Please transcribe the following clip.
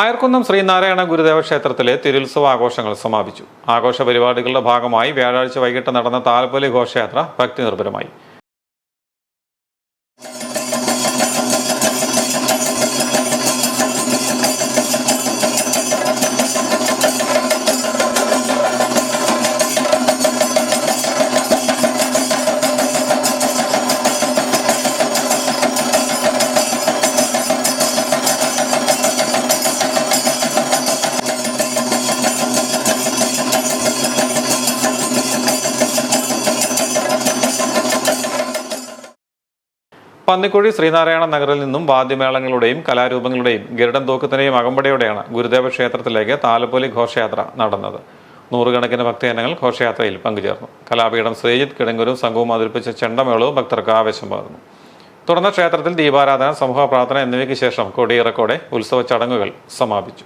അയർക്കുന്നം ശ്രീനാരായണ ഗുരുദേവ ക്ഷേത്രത്തിലെ തിരുത്സവ ആഘോഷങ്ങൾ സമാപിച്ചു. ആഘോഷ പരിപാടികളുടെ ഭാഗമായി വ്യാഴാഴ്ച വൈകിട്ട് നടന്ന താലപ്പൊലി ഘോഷയാത്ര ഭക്തി നിർഭരമായി പന്നിക്കുഴി ശ്രീനാരായണ നഗറിൽ നിന്നും വാദ്യമേളങ്ങളുടെയും കലാരൂപങ്ങളുടെയും ഗരുഡൻ തൂക്കത്തിന്റെയും അകമ്പടിയോടെയാണ് ഗുരുദേവ ക്ഷേത്രത്തിലേക്ക് താലപ്പൊലി ഘോഷയാത്ര നടന്നത്. നൂറുകണക്കിന് ഭക്തജനങ്ങൾ ഘോഷയാത്രയിൽ പങ്കുചേർന്നു. കലാപീഠം ശ്രീജിത്ത് കിടങ്ങൂരും സംഘവും അവതരിപ്പിച്ച ചെണ്ടമേളവും ഭക്തർക്ക് ആവേശം പകർന്നു. തുടർന്ന് ക്ഷേത്രത്തിൽ ദീപാരാധന സമൂഹ പ്രാർത്ഥന എന്നിവയ്ക്ക് ശേഷം കൊടിയിറക്കോടെ ഉത്സവ ചടങ്ങുകൾ സമാപിച്ചു.